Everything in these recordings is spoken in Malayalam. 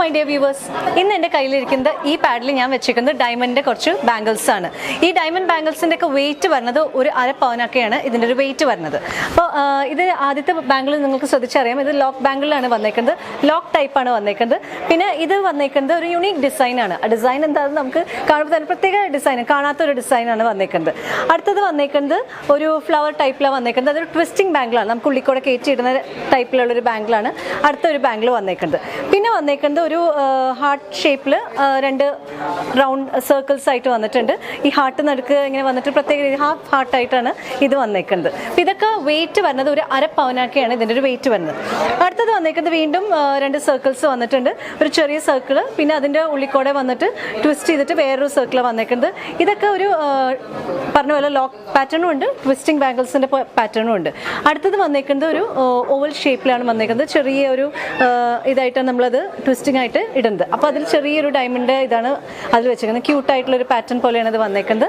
മൈ ഡിയർ വ്യൂവേഴ്സ് ഇന്ന് എന്റെ കയ്യിലിരിക്കുന്നത് ഈ പാഡിൽ ഞാൻ വെച്ചിരിക്കുന്നത് ഡയമണ്ടിന്റെ കുറച്ച് ബാംഗിൾസ് ആണ്. ഈ ഡയമണ്ട് ബാംഗിൾസിന്റെ ഒക്കെ വെയിറ്റ് വരുന്നത് ഒരു അര പവനൊക്കെയാണ് ഇതിന്റെ ഒരു വെയിറ്റ് വരുന്നത്. അപ്പോൾ ഇത് ആദ്യത്തെ ബാംഗിൾ നിങ്ങൾക്ക് ശ്രദ്ധിച്ചറിയാം. ഇത് ലോക്ക് ബാംഗിളിലാണ് വന്നേക്കുന്നത്. ലോക്ക് ടൈപ്പാണ് വന്നേക്കുന്നത്. പിന്നെ ഇത് വന്നേക്കുന്നത് ഒരു യുണീക്ക് ഡിസൈനാണ് ആ ഡിസൈൻ എന്താണെന്ന് നമുക്ക് കാണുമ്പോൾ തന്നെ പ്രത്യേക ഡിസൈൻ കാണാത്ത ഒരു ഡിസൈനാണ് വന്നേക്കുന്നത്. അടുത്തത് വന്നേക്കുന്നത് ഒരു ഫ്ലവർ ടൈപ്പിലാണ് വന്നേക്കുന്നത്. അതൊരു ട്വിസ്റ്റിംഗ് ബാംഗിളാണ് നമുക്ക് ഉള്ളിക്കൂടെ കയറ്റിയിടുന്ന ടൈപ്പിലുള്ള ഒരു ബാംഗിളാണ് അടുത്ത ഒരു ബാംഗിൾ വന്നേക്കുന്നത്. പിന്നെ വന്നേക്കുന്നത് ഒരു ഹാർട്ട് ഷേപ്പിൽ രണ്ട് റൗണ്ട് സർക്കിൾസ് ആയിട്ട് വന്നിട്ടുണ്ട്. ഈ ഹാർട്ട് നടുക്ക് ഇങ്ങനെ വന്നിട്ട് പ്രത്യേക രീതി ഹാഫ് ഹാർട്ടായിട്ടാണ് ഇത് വന്നേക്കുന്നത്. അപ്പം ഇതൊക്കെ വെയിറ്റ് വരുന്നത് ഒരു അര പവനാക്കിയാണ് ഇതിന്റെ ഒരു വെയിറ്റ് വരുന്നത്. അടുത്തത് വന്നേക്കുന്നത് വീണ്ടും രണ്ട് സർക്കിൾസ് വന്നിട്ടുണ്ട്. ഒരു ചെറിയ സർക്കിൾ പിന്നെ അതിന്റെ ഉള്ളിക്കൂടെ വന്നിട്ട് ട്വിസ്റ്റ് ചെയ്തിട്ട് വേറൊരു സർക്കിൾ വന്നേക്കുന്നത്. ഇതൊക്കെ ഒരു പറഞ്ഞ പോലെ ലോക്ക് പാറ്റേണും ഉണ്ട്. ട്വിസ്റ്റിംഗ് ബാംഗിൾസിന്റെ പാറ്റേണും ഉണ്ട്. അടുത്തത് വന്നേക്കുന്നത് ഒരു ഓവൽ ഷേപ്പിലാണ് വന്നേക്കുന്നത്. ചെറിയ ഒരു ഇതായിട്ടാണ് നമ്മളത് ട്വിസ്റ്റിംഗ് ആയിട്ട് ഇടുന്നത്. അപ്പോൾ അതിൽ ചെറിയൊരു ഡയമണ്ട് ഇതാണ് അതിൽ വെച്ചേക്കുന്നത്. ക്യൂട്ടായിട്ടുള്ള ഒരു പാറ്റേൺ പോലെയാണ് ഇത് വന്നേക്കുന്നത്.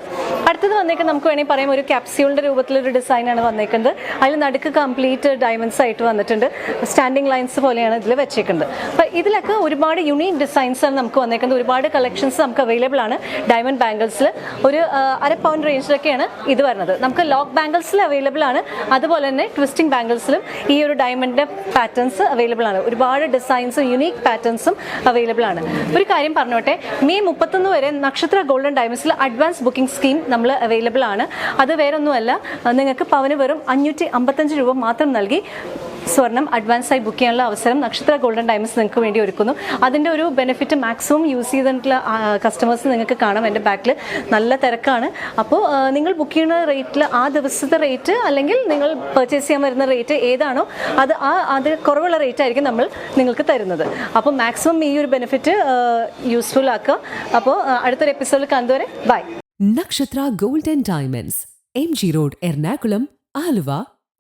അടുത്തത് വന്നേക്കുന്നത് നമുക്ക് വേണമെങ്കിൽ പറയാം ഒരു ക്യാപ്സ്യൂളിന്റെ രൂപത്തിലൊരു ഡിസൈനാണ് വന്നേക്കുന്നത്. അതിൽ നടുക്ക് കംപ്ലീറ്റ് ഡയമണ്ട്സ് ആയിട്ട് വന്നിട്ടുണ്ട്. സ്റ്റാൻഡിങ് ലൈൻസ് പോലെയാണ് ഇതിൽ വെച്ചേക്കുന്നത്. അപ്പോൾ ഇതിലൊക്കെ ഒരുപാട് യുണീക്ക് ഡിസൈൻസ് ആണ് നമുക്ക് വന്നേക്കുന്നത്. ഒരുപാട് കളക്ഷൻസ് നമുക്ക് അവൈലബിൾ ആണ് ഡയമണ്ട് ബാംഗിൾസിൽ ഒരു അര പൗണ്ട് റേഞ്ചിലൊക്കെയാണ് ഇത് വരുന്നത്. നമുക്ക് ലോക്ക് ബാംഗിൾസിൽ അവൈലബിൾ ആണ്. അതുപോലെ തന്നെ ട്വിസ്റ്റിംഗ് ബാംഗിൾസിലും ഈ ഒരു ഡയമണ്ടിന്റെ പാറ്റേൺസ് അവൈലബിൾ ആണ്. ഒരുപാട് ഡിസൈൻസും യുണീക്ക് പാറ്റേൺസും അവൈലബിൾ ആണ്. ഒരു കാര്യം പറഞ്ഞോട്ടെ മെയ് മുപ്പത്തൊന്ന് വരെ നക്ഷത്ര ഗോൾഡൻ ഡയമണ്ട്സിൽ അഡ്വാൻസ് ബുക്കിംഗ് സ്കീം നമ്മൾ അവൈലബിൾ ആണ്. അത് വേറൊന്നുമല്ല നിങ്ങൾക്ക് പവന് വെറും അഞ്ഞൂറ്റി അമ്പത്തഞ്ച് രൂപ മാത്രം നൽകി സ്വർണം അഡ്വാൻസായി ബുക്ക് ചെയ്യാനുള്ള അവസരം നക്ഷത്ര ഗോൾഡൻ ഡയമണ്ട്സ് നിങ്ങൾക്ക് വേണ്ടി ഒരുക്കുന്നു. അതിന്റെ ഒരു ബെനിഫിറ്റ് മാക്സിമം യൂസ് ചെയ്തിട്ടുള്ള കസ്റ്റമേഴ്സ് നിങ്ങൾക്ക് കാണാം. എന്റെ ബാക്കിൽ നല്ല തിരക്കാണ്. അപ്പോൾ നിങ്ങൾ ബുക്ക് ചെയ്യുന്ന റേറ്റിൽ ആ ദിവസത്തെ റേറ്റ് അല്ലെങ്കിൽ നിങ്ങൾ പർച്ചേസ് ചെയ്യാൻ വരുന്ന റേറ്റ് ഏതാണോ അത് ആ അത് കുറവുള്ള റേറ്റ് ആയിരിക്കും നമ്മൾ നിങ്ങൾക്ക് തരുന്നത്. അപ്പോൾ മാക്സിമം ഈ ഒരു ബെനിഫിറ്റ് യൂസ്ഫുൾ ആക്കുക. അപ്പോൾ അടുത്തൊരു എപ്പിസോഡിൽ കണ്ടുവരെ bye Nakshatra golden diamonds M G road Ernakulam Aluva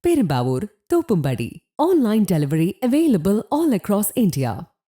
Perumbavoor Thoppumpady. Online delivery available all across India.